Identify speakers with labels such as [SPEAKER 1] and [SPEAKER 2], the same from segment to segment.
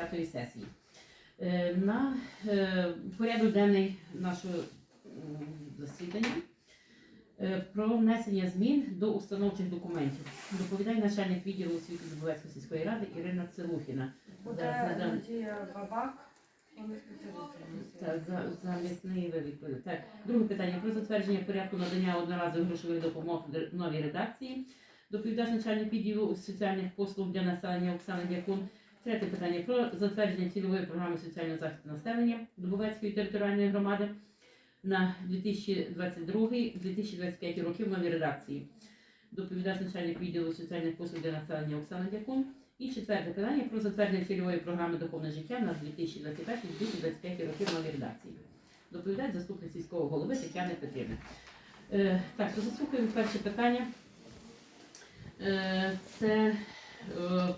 [SPEAKER 1] 10-ї сесії. Е, На е, порядок денний нашого засідання е, про внесення змін до установчих документів. Доповідає начальник відділу освіти Дубовецької сільської ради Ірина Целухіна.
[SPEAKER 2] Буде
[SPEAKER 1] За- за-
[SPEAKER 2] Надія Бабак.
[SPEAKER 1] Так, за, за м'ясний ви відповіли. Так, друге питання про затвердження порядку надання одноразових грошових допомог новій редакції. Доповідач начальник відділу соціальних послуг для населення Оксана Дякун. Третє питання про затвердження цільової програми соціального захисту населення Дубовецької територіальної громади на 2022-2025 роки в новій редакції. Доповідач начальник відділу соціальних послуг для населення Оксана Дякун. І четверте питання про затвердження цільової програми духовне життя на 2025-2025 роки в новій редакції. Доповідач заступник сільського голови Тетяни Петрівни. Е, так, то заслухаємо перше питання. Е, це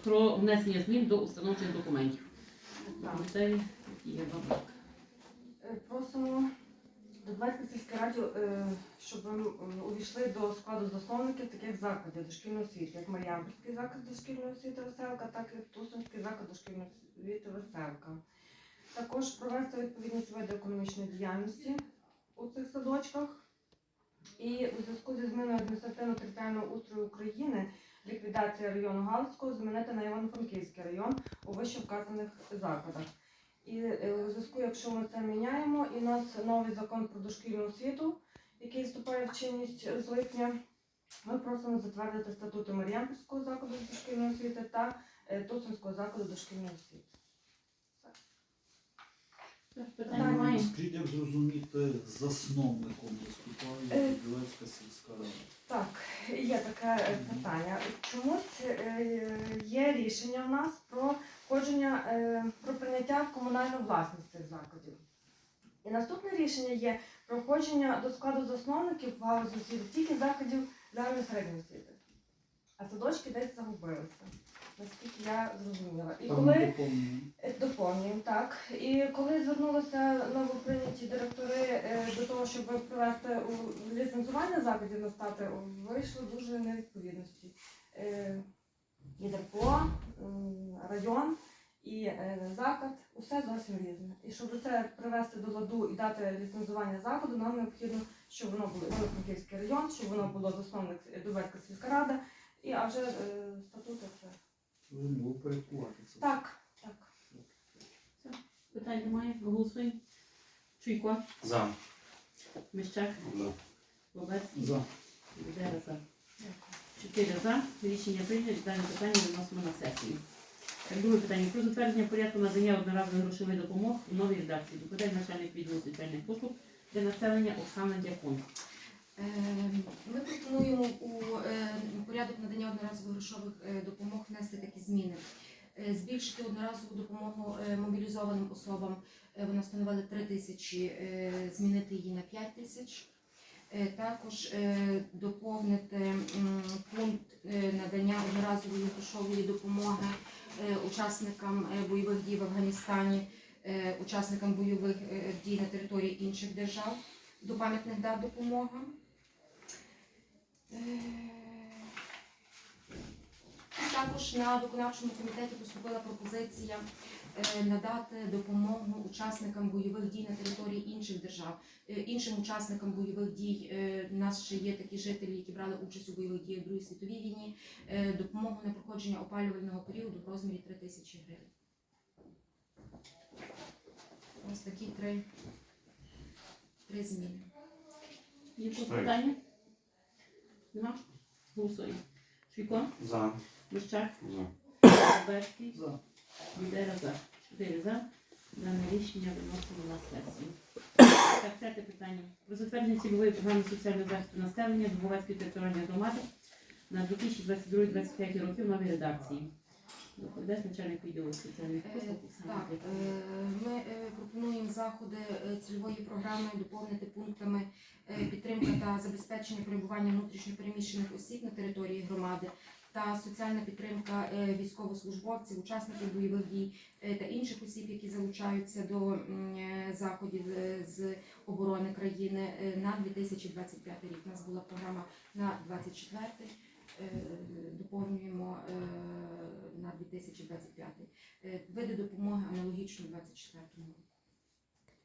[SPEAKER 1] про внесення змін до установчих документів.
[SPEAKER 2] Так.
[SPEAKER 1] Це є бабак.
[SPEAKER 2] Е, Просимо Дубайської сільської раді, е, щоб увійшли до складу засновників таких закладів дошкільної освіти, як Мар'янський заклад дошкільної освіти Веселка, так і Тусинський заклад дошкільної освіти Веселка. Також провести відповідні види економічної діяльності у цих садочках. І у зв'язку зі зміною адміністративно-територіального устрою України ліквідація району Галицького замінити на Івано-Франківський район у вищевказаних закладах. І в у зв'язку, якщо ми це міняємо, і у нас новий закон про дошкільну освіту, який вступає в чинність з липня, ми просимо затвердити статути Мар'янківського закладу дошкільної освіти та Тосинського закладу дошкільної освіти. Питання
[SPEAKER 1] немає.
[SPEAKER 3] Скажіть, як зрозуміти засновником виступає Білецька сільська рада?
[SPEAKER 2] Так, є таке е, питання. Чомусь е, є рішення в нас про входження, е, про прийняття в комунальну власність цих закладів. І наступне рішення є про входження до складу засновників в галузі освіти тільки закладів загальної середньої освіти. А садочки десь загубилися, наскільки я зрозуміла. І коли
[SPEAKER 3] доповнюємо.
[SPEAKER 2] Е, так. І коли звернулися новоприйняті директори е, до того, щоб провести ліцензування закладів на стати, вийшло дуже невідповідності. Е, І ДРПО, район і е, заклад, усе зовсім різне. І щоб це привести до ладу і дати ліцензування закладу, нам необхідно, щоб воно було Івано-Франківський район, щоб воно було засновник Дубецька сільська рада, і а вже статути це.
[SPEAKER 3] Ну, упорядкувати це.
[SPEAKER 2] Так.
[SPEAKER 1] Питань немає. Голосуємо. Чуйко,
[SPEAKER 4] За.
[SPEAKER 1] Міщак,
[SPEAKER 4] За.
[SPEAKER 1] Бобецький.
[SPEAKER 3] За.
[SPEAKER 1] Відера за. Чотири за. Рішення прийнято. Дане питання виносимо на сесію. Так, друге питання. Про затвердження порядку надання одноразової грошової допомоги у новій редакції. Доповідає начальник відділу соціальних послуг для населення Оксана Дякун.
[SPEAKER 5] Е, Ми пропонуємо у е, порядок надання одноразових грошових е, допомог внести такі зміни. Е, Збільшити одноразову допомогу е, мобілізованим особам. Е, Вона становила 3 тисячі, змінити її на 5 тисяч. Також доповнити пункт надання одноразової грошової допомоги учасникам бойових дій в Афганістані, учасникам бойових дій на території інших держав до пам'ятних дат допомога. Е, Також на виконавчому комітеті поступила пропозиція е, надати допомогу учасникам бойових дій на території інших держав. Е, Іншим учасникам бойових дій е, у нас ще є такі жителі, які брали участь у бойових діях в Другій світовій війні. е, Допомогу на проходження опалювального періоду в розмірі 3 тисячі гривень. Ось такі три, три зміни.
[SPEAKER 1] Є тут питання? Нема? Голосуємо. Чуйко,
[SPEAKER 4] За.
[SPEAKER 1] Міщак,
[SPEAKER 4] За.
[SPEAKER 1] Бобецький.
[SPEAKER 3] За.
[SPEAKER 1] Відера за. Чотири за. Дане рішення виносимо на сесію. Так, третє питання. Про затвердження цільової програми соціального захисту населення Дубовецької територіальної громади на 2022-2025 роки в новій редакції. Доповідач начальник відділу соціальних послуг.
[SPEAKER 5] Е,
[SPEAKER 1] Оксана
[SPEAKER 5] Так,
[SPEAKER 1] Петрівна.
[SPEAKER 5] е, ми е, пропонуємо заходи е, цільової програми доповнити пунктами е, підтримка та забезпечення перебування внутрішньопереміщених осіб на території громади та соціальна підтримка е, військовослужбовців, учасників бойових дій е, та інших осіб, які залучаються до е, заходів з оборони країни на 2025 рік. У нас була програма на 24 е, доповнюємо на 2025. Е, Види допомоги аналогічно 24 року.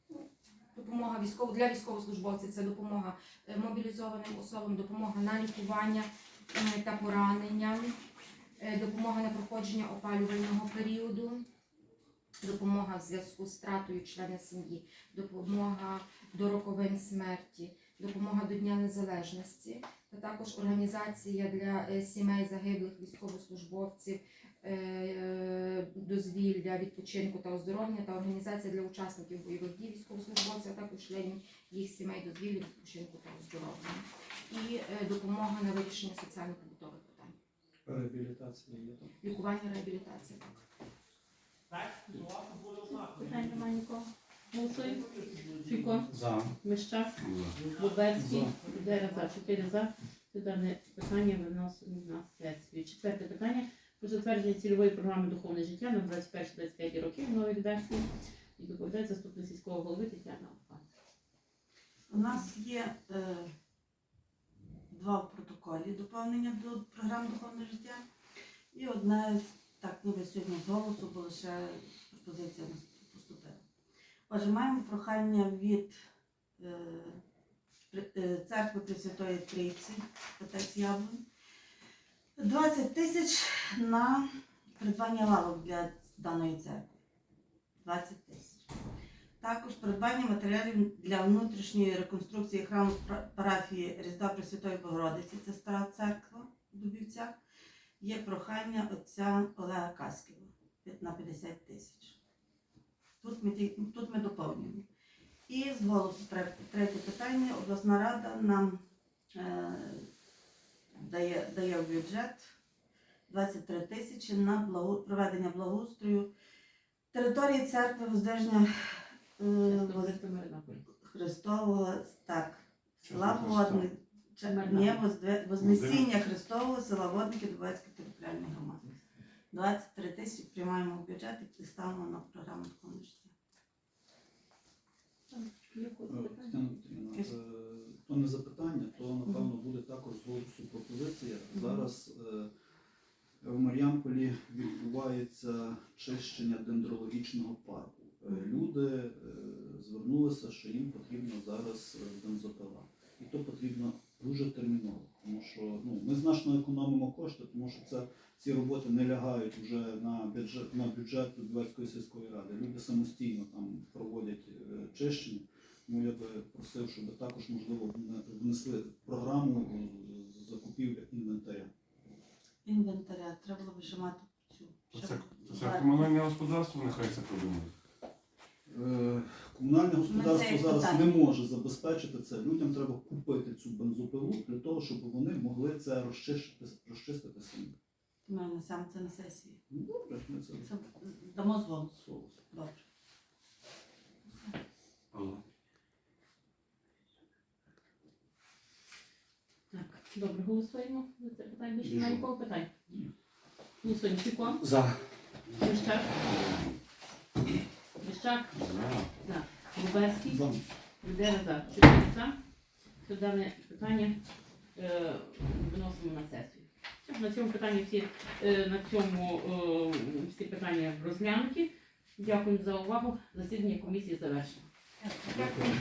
[SPEAKER 5] Ну, Допомога військово для військовослужбовців це допомога мобілізованим особам, допомога на лікування та поранення, е, допомога на проходження опалювального періоду, допомога в зв'язку з втратою члена сім'ї, допомога до роковин смерті, допомога до Дня Незалежності, та також організація для е, сімей загиблих військовослужбовців, е, е, дозвілля, відпочинку та оздоровлення та організація для учасників бойових дій військовослужбовців, а також членів їх сімей дозвілля, відпочинку та оздоровлення. І е, допомога на вирішення соціально-побутових питань.
[SPEAKER 3] Реабілітація є там.
[SPEAKER 5] Лікування, реабілітація. Так.
[SPEAKER 1] Питань немає нікого. Голосуємо. Чуйко,
[SPEAKER 4] За.
[SPEAKER 1] Мищак, Боберський, за 4 за. Це дане питання виносимо на сесію. Четверте питання затвердження цільової програми духовне життя на 21-25 роки в новій редакції. І доповідає заступник сільського голови Тетяна Опан.
[SPEAKER 6] У нас є е, два протоколі доповнення до програми духовне життя. І одне з- так ніби сьогодні з голосу, бо лише пропозиція поступила. Отже, маємо прохання від е, е, церкви Пресвятої Трійці, отець Яблон. 20 тисяч на придбання лавок для даної церкви. 20 тисяч. Також придбання матеріалів для внутрішньої реконструкції храму парафії Різдва Пресвятої Богородиці, це стара церква в Дубівцях. Є прохання отця Олега Касківа на 50 тисяч. Тут ми, тут ми доповнюємо. І з голосу третє питання. Обласна рада нам е, дає, дає в бюджет 23 тисячі на благо, проведення благоустрою території церкви воздержання е. Христового, так, села Водник, Вознесіння Христового, села Водники, Дубецької територіальної громади. 23 тисячі приймаємо в бюджет і ставимо на програму духовного життя.
[SPEAKER 1] Є якось
[SPEAKER 3] Е,
[SPEAKER 1] питання?
[SPEAKER 3] Тетяна Петрівна, е, то не запитання, то напевно буде також зовсім пропозиція. Зараз е, в Мар'ямполі відбувається чищення дендрологічного парку. Е, Люди е, звернулися, що їм потрібно зараз е, бензопила. І то потрібно дуже терміново, тому що ну, ми значно економимо кошти, тому що це, ці роботи не лягають вже на бюджет, на бюджет Дубецької сільської ради. Люди самостійно там проводять е, чищення. Тому я би просив, щоб також можливо внесли програму закупівля інвентаря.
[SPEAKER 6] Інвентаря, треба було б ще мати цю.
[SPEAKER 4] Це, це комунальне господарство, нехай це подумає.
[SPEAKER 3] Е, Комунальне господарство зараз
[SPEAKER 6] питання.
[SPEAKER 3] не може забезпечити це. Людям треба купити цю бензопилу для того, щоб вони могли це розчистити, розчистити самі.
[SPEAKER 6] Ми несемо це на сесії.
[SPEAKER 3] Ну, добре, ми це
[SPEAKER 6] Це дамо з
[SPEAKER 3] соус.
[SPEAKER 6] Добре.
[SPEAKER 1] Так, добре, голосуємо за це питання. Більше немає нікого питань? Голосуємо. Чуйко,
[SPEAKER 4] За.
[SPEAKER 1] Мищак, Мищак,
[SPEAKER 4] За.
[SPEAKER 1] Боберський.
[SPEAKER 3] За.
[SPEAKER 1] Людина за. Чотири за. Це дане питання е, виносимо на сесію. На цьому питанні всі, е, на цьому е, всі питання розглянуті. Дякую за увагу. Засідання комісії завершено.
[SPEAKER 6] Дякую.